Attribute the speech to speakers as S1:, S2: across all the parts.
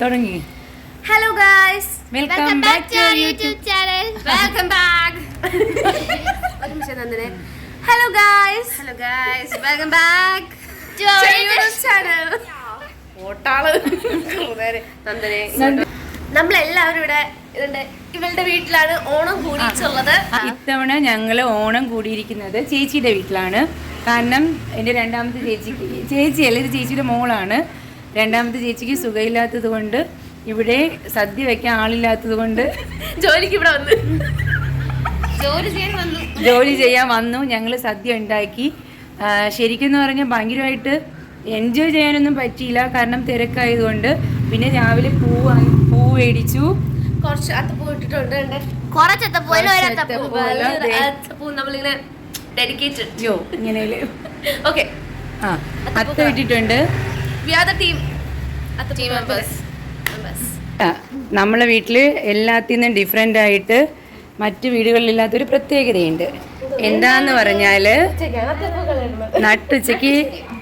S1: തുടങ്ങി.
S2: Hello guys
S1: welcome back to
S2: YouTube channel welcome back hello guys hello guys welcome back to YouTube channel ഓട്ടാൾ. നമ്മളെല്ലാവരും ഇവിടെ ഇതുണ്ട്. ഇവളുടെ വീട്ടിലാണ് ഓണം കൂടിയിട്ടുള്ളത്.
S1: ഇത്തവണ ഞങ്ങൾ ഓണം കൂടിയിരിക്കുന്നത് ചേച്ചിയുടെ വീട്ടിലാണ്. കാരണം എന്റെ രണ്ടാമത്തെ ചേച്ചിക്ക് ചേച്ചി ഇത് ചേച്ചിയുടെ മോളാണ്. രണ്ടാമത്തെ ചേച്ചിക്ക് സുഖമില്ലാത്തത് കൊണ്ട് ഇവിടെ സദ്യ വെക്കാൻ ആളില്ലാത്തത് കൊണ്ട്
S2: ജോലിക്ക് ഇവിടെ വന്നു. ജോലി ചെയ്യാൻ വന്നു.
S1: ജോലി ചെയ്യാൻ വന്നു. ഞങ്ങൾ സദ്യ ഉണ്ടാക്കി. ശരിക്കും എന്ന് പറഞ്ഞാൽ ഭയങ്കരമായിട്ട് എൻജോയ് ചെയ്യാനൊന്നും പറ്റിയില്ല. കാരണം തിരക്കായതുകൊണ്ട്. പിന്നെ രാവിലെ പൂ പൂ മേടിച്ചു.
S2: കുറച്ച് അത്തപ്പൂ ഇട്ടിട്ടുണ്ട്. കുറച്ച് അത്തപ്പൂ ഒരു അത്തപ്പൂ. നമ്മളിങ്ങനെ ഡെഡിക്കേറ്റഡ്
S1: യോ ഇങ്ങനെ
S2: ഓക്കെ
S1: ആ അത്ത ഇട്ടിട്ടുണ്ട്.
S2: We are the team team
S1: members നമ്മളെ വീട്ടിൽ എല്ലാത്തിൽ നിന്നും ഡിഫറെന്റ് ആയിട്ട് മറ്റു വീടുകളിലില്ലാത്തൊരു പ്രത്യേകതയുണ്ട്. എന്താന്ന് പറഞ്ഞാൽ നട്ടുച്ചയ്ക്ക്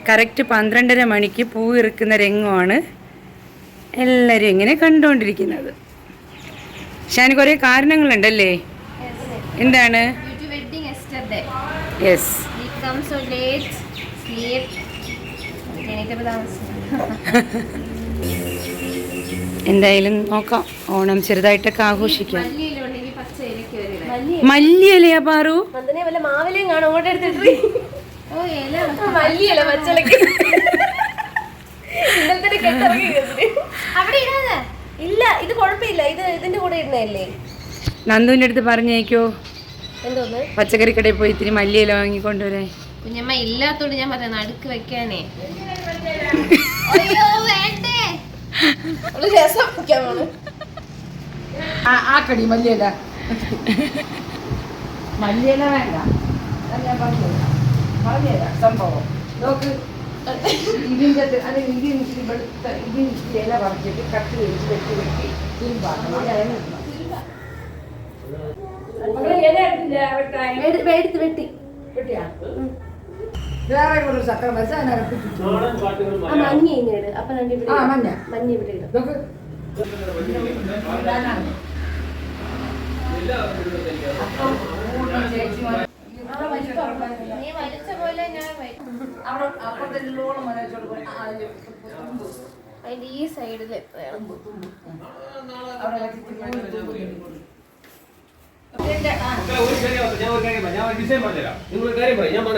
S1: കറക്റ്റ് പന്ത്രണ്ടര മണിക്ക് പൂ ഇറുക്കുന്ന രംഗമാണ് എല്ലാരും ഇങ്ങനെ കണ്ടുകൊണ്ടിരിക്കുന്നത്. അതിന് കുറേ കാരണങ്ങളുണ്ടല്ലേ? എന്താണ്?
S2: Yes we come so late sleep
S1: എന്തായാലും നോക്കാം. ഓണം ചെറുതായിട്ടൊക്കെ ആഘോഷിക്കാം. മല്ലിയലയാ പാറു?
S2: മാവിലേയും വല്ല മാവിലെയും കാണും. ഓടെടുത്തിട്ട് ഓ ഇല. മല്ലിയല്ല പച്ചലക്ക് ഇത് ഇതിന്റെ കൂടെ ഇടുന്നതല്ലേ?
S1: നന്ദുവിന്റെ അടുത്ത് പറഞ്ഞേക്കോ.
S2: എന്തോന്ന്?
S1: പച്ചക്കറി കടയിൽ പോയി ഇത്തിരി മല്ലിയില വാങ്ങിക്കൊണ്ടുവരാൻ.
S2: കുഞ്ഞമ്മ ഇല്ലാത്തോണ്ട് ഞാൻ പറഞ്ഞ നടുക്ക് വെക്കാനേ.
S1: ആ കടി മല്ലിയില. മല്ലിയില വേണ്ട. ഞാൻ പറഞ്ഞുതരാം സംഭവം. നോക്ക്. ഇതിന്റെ അത് ഇത് ഇവിടുത്തെ വെളുത്ത ഇത് ഇച്ചിരി ഇല പറിച്ചിട്ട് കട്ട് ചെയ്ത് വെട്ടി വെട്ടി.
S2: എടുത്ത് വെട്ടി
S1: വേറെ ഒരു ചക്ര വെച്ചാൽ അതിനകത്ത്
S2: മഞ്ഞ ഇങ്ങനെ ഇട്. അപ്പൊ.
S1: മഞ്ഞ.
S2: മഞ്ഞ ഇവിടെ ഇടും.
S1: നോക്ക്
S2: നീ വലിച്ച പോലെ ഞാൻ അതിന്റെ ഈ സൈഡിൽ വേണം
S3: മക്കളെ, ഒരു കാര്യം പറയാം. ഞാൻ ഒരു കാര്യം പറയാം. ഞാൻ ഒരു ഡിസൈൻ പറഞ്ഞുതരാം. നിങ്ങൾ ഒരു കാര്യം പറഞ്ഞ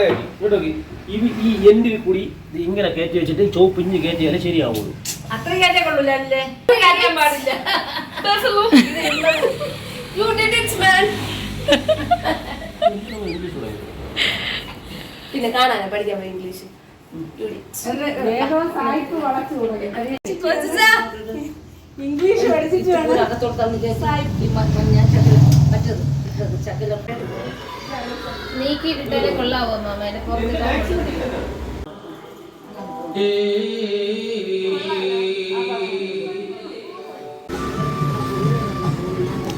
S3: കാര്യം. ഇങ്ങോട്ട് നോക്ക്. ഈ ഈ എൻഡിൽ കൂടി ഇങ്ങനെ കയറ്റി വെച്ചിട്ട് ഈ ചോപ്പ് ഇഞ്ഞ് കയറ്റിയാലേ ശരിയാവുള്ളൂ.
S1: അത്രയും കയറ്റേ കൊള്ളൂല്ലേ പാടില്ല.
S2: പിന്നെ കാണാനാ പഠിക്കാൻ പോയി ഇംഗ്ലീഷ്
S1: ഇംഗ്ലീഷ് പഠിച്ചിട്ട്
S2: കൊള്ളാവോ പുറത്ത് കാണിച്ചു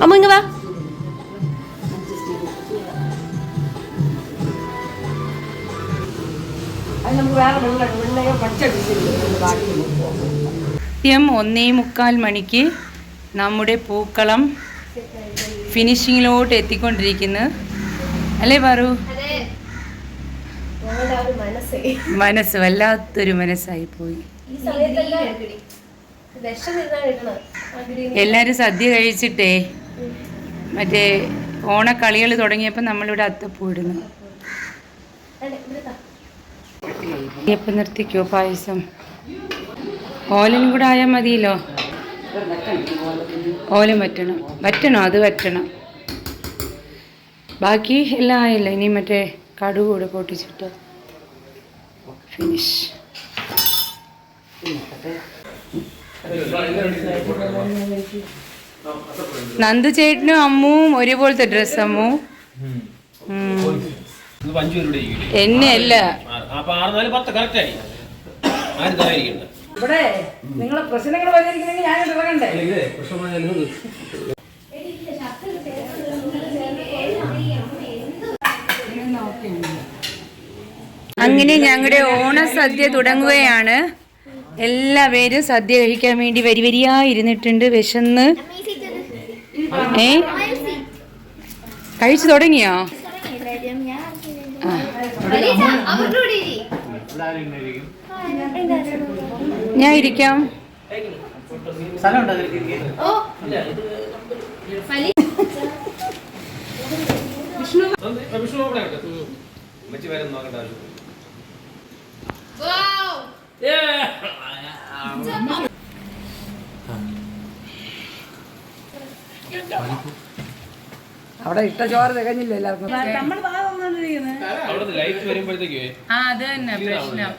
S2: അമ്മ ഇങ്ങ വാ.
S1: വേറെ വെള്ള വെള്ളയോ പച്ച ബാക്കി കൃത്യം ഒന്നേ മുക്കാൽ മണിക്ക് നമ്മുടെ പൂക്കളം ഫിനിഷിങ്ങിലോട്ട് എത്തിക്കൊണ്ടിരിക്കുന്നു. അല്ലേ പറു?
S2: മനസ്സേ.
S1: വല്ലാത്തൊരു മനസ്സായി പോയി. എല്ലാരും സദ്യ കഴിച്ചിട്ടേ. മറ്റേ ഓണക്കളികൾ തുടങ്ങിയപ്പോൾ നമ്മളിവിടെ അത്തപ്പൂ ഇടുന്നു. എപ്പം നിർത്തിക്കോ പായസം. ഓലനും കൂടെ ആയാൽ മതിയല്ലോ. ഓലം വറ്റണം വറ്റണോ അത് വറ്റണം ബാക്കി എല്ലാം ആയല്ലോ. ഇനി മറ്റേ കടുക് കൂടെ പൊട്ടിച്ചിട്ട് ഫിനിഷ് നന്ദു ചേട്ടനും അമ്മുവും ഒരുപോലത്തെ ഡ്രസ്സ് അമ്മു. എന്നെ അല്ല.
S3: അപ്പൊ ആറ് നാല് പത്ത് കറക്റ്റ് ആയി. ആരും തരായിരിക്കണ്ട
S1: ഇവിടെ നിങ്ങളെ പ്രശ്നങ്ങൾ പരിഹരിക്കണമെങ്കിൽ ഞാൻ ഇറങ്ങണ്ടേ?
S3: ഇതേ പ്രശ്നം
S1: അങ്ങനെ ഞങ്ങളുടെ ഓണ സദ്യ തുടങ്ങുകയാണ് എല്ലാവരും സദ്യ കഴിക്കാൻ വേണ്ടി വരി വരിയായിരുന്നിട്ടുണ്ട് വിശന്ന്. ഏ? കഴിച്ചു തുടങ്ങിയോ? ഞാൻ ഇരിക്കാം
S3: വിഷ്ണു. അവിടെ
S1: ഇട്ട ചോറ് തികഞ്ഞില്ല എല്ലാവർക്കും. ആ അത് തന്നെ പ്രശ്നം.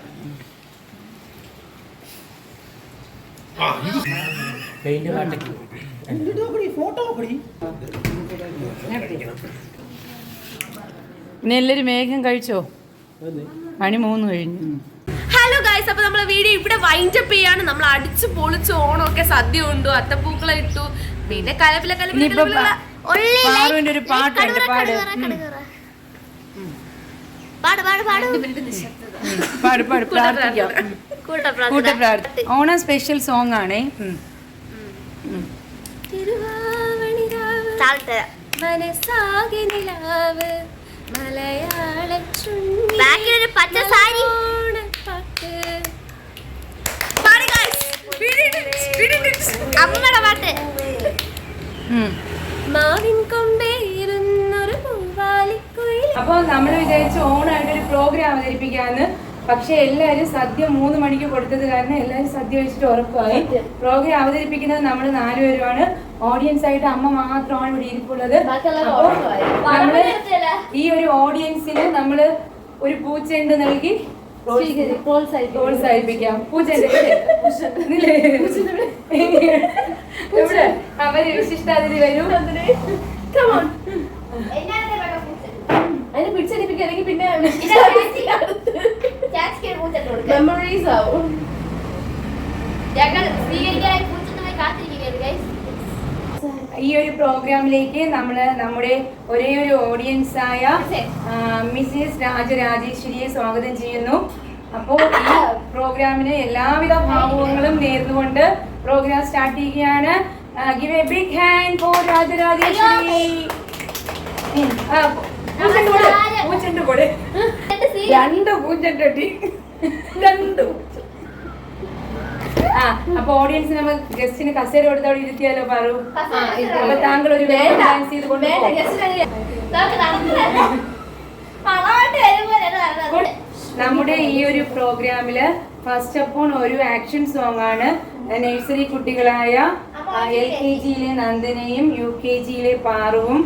S1: പിന്നെ എല്ലാരും വേഗം കഴിച്ചോ? മണി മൂന്ന് കഴിഞ്ഞു.
S2: ഹലോ ഗായ്സ് അപ്പൊ നമ്മളെ വീഡിയോ ഇവിടെ വൈൻഡപ്പ് ചെയ്യാണ്. നമ്മൾ അടിച്ചു പൊളിച്ചു ഓണമൊക്കെ സദ്യ കൊണ്ടു അത്തപ്പൂക്കളെ ഇട്ടു. പിന്നെ കലപ്പില കലപ്പില
S1: ഒരു പാട്ടുണ്ട് പാട്.
S2: പാട് പാട് പാട്.
S1: പാട് പാട് പ്രാർത്ഥിക്കാം. കൂട്ട പ്രാർത്ഥി ഓണം സ്പെഷ്യൽ സോങ് ആണേ.
S2: മനസ്സാകെ നിലാവ്. മലയാള
S4: ബാക്കിലൊരു പച്ച സാരി. അമ്മയുടെ പാട്ട്.
S1: ഉം.
S2: മാവിൻ കൊമ്പേയിരുന്നൊരു പൂവാലിക്കുയിൽ
S1: അപ്പൊ നമ്മൾ വിചാരിച്ചു ഓണായിട്ട് ഒരു പ്രോഗ്രാം അവതരിപ്പിക്കാന്ന്. പക്ഷെ എല്ലാവരും സദ്യ മൂന്ന് മണിക്ക് കൊടുത്തത് കാരണം എല്ലാവരും സദ്യ വെച്ചിട്ട് ഉറപ്പായി പ്രോഗ്രാം അവതരിപ്പിക്കുന്നത് നമ്മൾ നാലുപേരുമാണ് ഓഡിയൻസ് ആയിട്ട് അമ്മ മാത്രമാണ് ഇവിടെ ഇരിപ്പുള്ളത്. നമ്മൾ ഈ ഒരു ഓഡിയൻസിന് നമ്മൾ ഒരു പൂച്ചെണ്ട് നൽകി പ്രോത്സാഹിപ്പിക്കാം. പൂച്ചെണ്ട് അവർ വിശിഷ്ടാതിഥി വരും.
S2: അതിനെ പിടിച്ചടിപ്പിക്കുക അല്ലെങ്കിൽ പിന്നെ
S4: മെമ്മറീസ് ആവും. ഞങ്ങൾ സ്വീകരിക്കാനായി പൂച്ചത്തുമായി കാത്തിരിക്കുകയാണ് ഗൈസ്
S1: ഈ ഒരു പ്രോഗ്രാമിലേക്ക് നമ്മൾ നമ്മുടെ ഒരേ ഒരു ഓഡിയൻസ് ആയ മിസ്സിസ് രാജരാജേശ്വരിയെ സ്വാഗതം ചെയ്യുന്നു. അപ്പോൾ ഈ പ്രോഗ്രാമിന് എല്ലാവിധ ഭാവങ്ങളും നേർന്നുകൊണ്ട് പ്രോഗ്രാം സ്റ്റാർട്ട് ചെയ്യുകയാണ്. Give a big hand for Rajarajeshwari. രണ്ട് രണ്ട് ആ അപ്പൊ ഓഡിയൻസ് നമ്മൾ ഗസ്റ്റിന് കസേര കൊടുത്തോടെ ഇരുത്തിയാലോ പറു? അപ്പൊ താങ്കൾ ഒരു വേണ്ട. ഡാൻസ് ചെയ്ത് നമ്മുടെ ഈ ഒരു പ്രോഗ്രാമിൽ ഫസ്റ്റ് അപ്പോൾ ഒരു ആക്ഷൻ സോങ് ആണ്. നഴ്സറി കുട്ടികളായ എൽ കെ ജിയിലെ നന്ദനയും യു കെ ജിയിലെ പാറുവും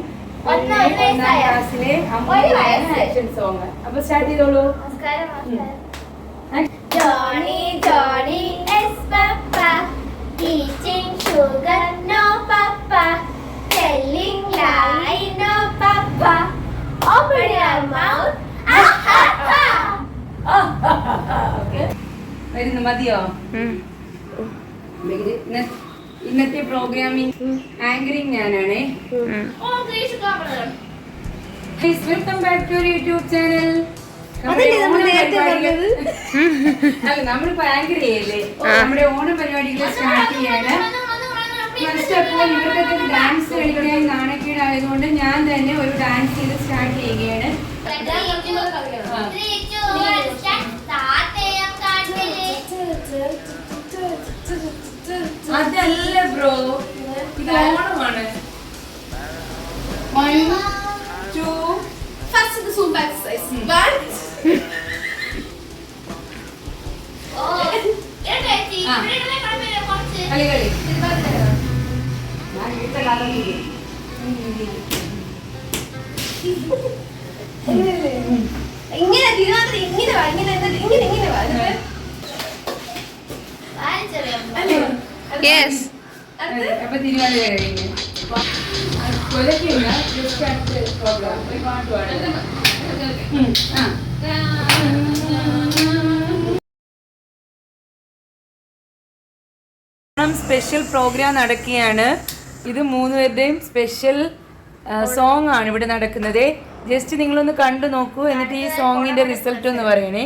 S4: ഒന്നാം
S1: ഒന്നാം
S4: വയസ്സായ
S1: ക്ലാസ്സിലെ
S4: ഒരു
S1: അമ്മയാണ്
S4: വയസ്സ്.
S1: ആക്ഷൻ സോങ് അപ്പൊ സ്റ്റാർട്ട് ചെയ്തോളൂ
S4: Johnny, Johnny is Papa, eating sugar, no Papa, telling lie, no Papa. Open your mouth, ah ha ha.
S1: വരുന്നു മതിയോ ഇന്ന- ഇന്നത്തെ പ്രോഗ്രാമിംഗ് ആങ്കറിംഗ് ഞാനാണേ
S4: Oh,
S1: welcome
S2: back to YouTube channel?
S1: അല്ല നമ്മളിപ്പോ ആങ്കർ ചെയ്യല്ലേ നമ്മുടെ ഓണം പരിപാടികൾ സ്റ്റാർട്ട് ചെയ്യാണ് അപ്പോൾ ഇവർക്കൊക്കെ ഡാൻസ് കളിക്കാൻ നാണക്കേടായതുകൊണ്ട് ഞാൻ തന്നെ ഒരു ഡാൻസ് ചെയ്ത് സ്റ്റാർട്ട് ചെയ്യുകയാണ്
S4: Three, two,
S1: അതല്ല ബ്രോ. ഇത് ഓണമാണ്. വൺ ടു
S4: ചേച്ചി
S1: ആ.
S4: ഇവിടെ കളിപ്പില്ല കുറച്ച്
S1: കളി കളി.
S2: ഇങ്ങനെ തിരുവാതിര ഇങ്ങനെ വാ ഇങ്ങനെ ഇങ്ങനെ ഇങ്ങനെ വാ. അല്ലേ?
S1: യെസ് സ്പെഷ്യൽ പ്രോഗ്രാം നടക്കുകയാണ്. ഇത് മൂന്നുപേരുടെയും സ്പെഷ്യൽ സോങ് ആണ് ഇവിടെ നടക്കുന്നത്. ജസ്റ്റ് നിങ്ങളൊന്ന് കണ്ടു നോക്കൂ എന്നിട്ട് ഈ സോങ്ങിന്റെ റിസൾട്ട് ഒന്ന് പറയണേ.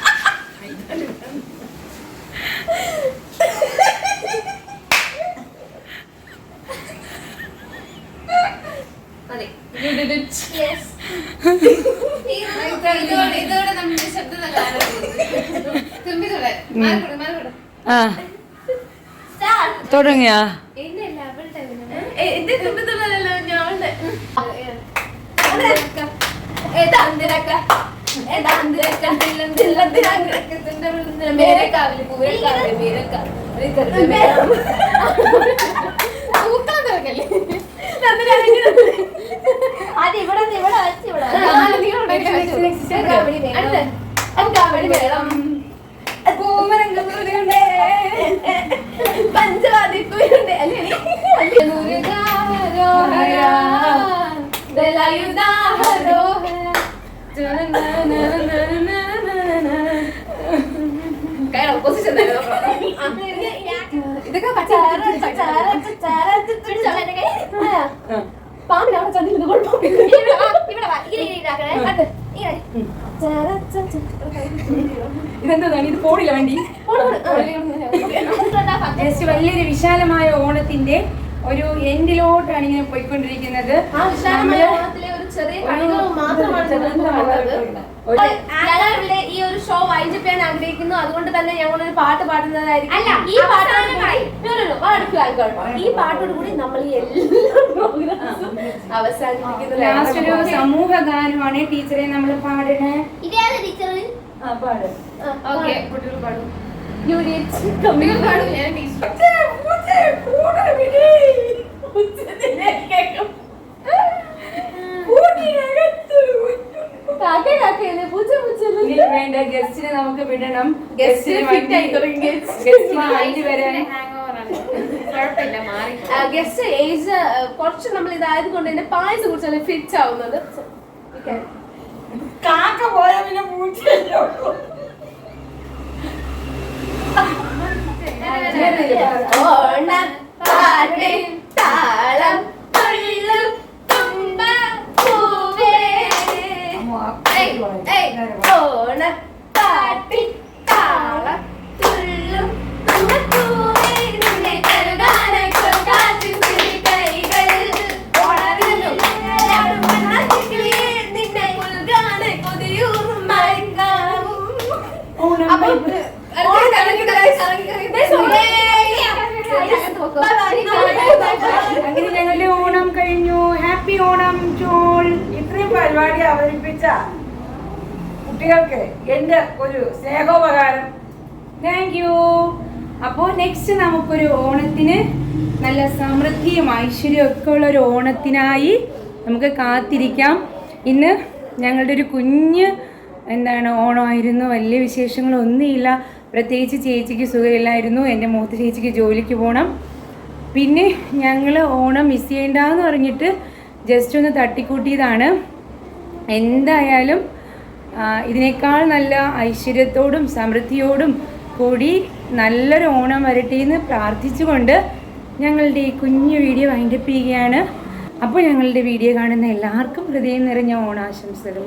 S1: ആ. തുടങ്ങിയാ?
S2: മേരെ കാവിൽ പൂരെ കാവിൽ തുടങ്ങല്ലേ?
S4: ഇവിടെ ഇവിടെ വെച്ച് ഇവിടെ.
S2: പഞ്ചവാദിക്കുണ്ട് അല്ലേ ഇതൊക്കെ പാമ്പിനെ കുഴപ്പമില്ല.
S1: ഇതെന്താണ് ഇത് പോടില്ല വേണ്ടി? ജസ്റ്റ് വലിയൊരു വിശാലമായ ഓണത്തിന്റെ ഒരു എൻഡിലോട്ടാണ് ഇങ്ങനെ പോയിക്കൊണ്ടിരിക്കുന്നത്.
S2: ആ വിശാലമായ ഓണത്തിലെ ഒരു ചെറിയ കളികൾ മാത്രമാണ് നിങ്ങൾക്ക് ഈ ഒരു ഷോ വൈൻഡ് ചെയ്യാൻ ആഗ്രഹിക്കുന്നു അതുകൊണ്ട് തന്നെ ഞങ്ങൾ ഒരു പാട്ട് പാടുന്നതായിരിക്കും.
S4: അല്ല,
S2: ഈ അടുത്ത ഈ പാട്ടോട് കൂടി നമ്മൾ അവസാനിപ്പിക്കുന്നത്
S1: ഒരു സമൂഹ ഗാനമാണ് ടീച്ചറെ നമ്മൾ പാടണേ.
S4: ടീച്ചർ
S1: ആ പാട്.
S2: ഓക്കെ കുട്ടികൾ പാടും. യൂണിറ്റ് കമ്മികൾ പാടും. ഞാൻ ടീച്ചർ കാക്ക കാക്കയല്ലേ പൂച്ച പൂച്ചയല്ലേ
S1: ഇതിൽ വേണ്ട ഗസ്റ്റിനെ നമുക്ക് വിടണം.
S2: ഗസ്റ്റിന് ഫിറ്റ് ആയി.
S1: വരാൻ.
S2: ഗസ്റ്റ് ഏജ് കുറച്ച് നമ്മൾ ഇതായത് കൊണ്ട് തന്നെ പായസം കുറിച്ചാണ് ഫിറ്റ് ആവുന്നത്.
S1: കാക്ക പോയാ പിന്നെ പൂച്ചയല്ലോ അങ്ങനെ ഞങ്ങളുടെ ഓണം കഴിഞ്ഞു ഹാപ്പി ഓണം ചോൾ
S5: ഇത്രയും പരിപാടി അവതരിപ്പിച്ച കുട്ടികൾക്ക് എന്റെ ഒരു സ്നേഹോപകാരം
S1: താങ്ക് യു അപ്പോൾ നെക്സ്റ്റ് നമുക്കൊരു ഓണത്തിന് നല്ല സമൃദ്ധിയും ഐശ്വര്യവും ഒക്കെ ഉള്ള ഒരു ഓണത്തിനായി നമുക്ക് കാത്തിരിക്കാം ഇന്ന് ഞങ്ങളുടെ ഒരു കുഞ്ഞ് എന്താണ് ഓണമായിരുന്നു വലിയ വിശേഷങ്ങളൊന്നുമില്ല. പ്രത്യേകിച്ച് ചേച്ചിക്ക് സുഖമില്ലായിരുന്നു എന്റെ മൂത്ത ചേച്ചിക്ക് ജോലിക്ക് പോകണം പിന്നെ ഞങ്ങൾ ഓണം മിസ് ചെയ്യണ്ടെന്ന് പറഞ്ഞിട്ട് ജസ്റ്റ് ഒന്ന് തട്ടിക്കൂട്ടിയതാണ്. എന്തായാലും ഇതിനേക്കാൾ നല്ല ഐശ്വര്യത്തോടും സമൃദ്ധിയോടും കൂടി നല്ലൊരു ഓണം വരട്ടെ എന്ന് പ്രാർത്ഥിച്ചുകൊണ്ട് ഞങ്ങളുടെ ഈ കുഞ്ഞു വീഡിയോ വൈൻഡപ്പ് ചെയ്യുകയാണ്. അപ്പോൾ ഞങ്ങളുടെ വീഡിയോ കാണുന്ന എല്ലാവർക്കും ഹൃദയം നിറഞ്ഞ ഓണാശംസകൾ.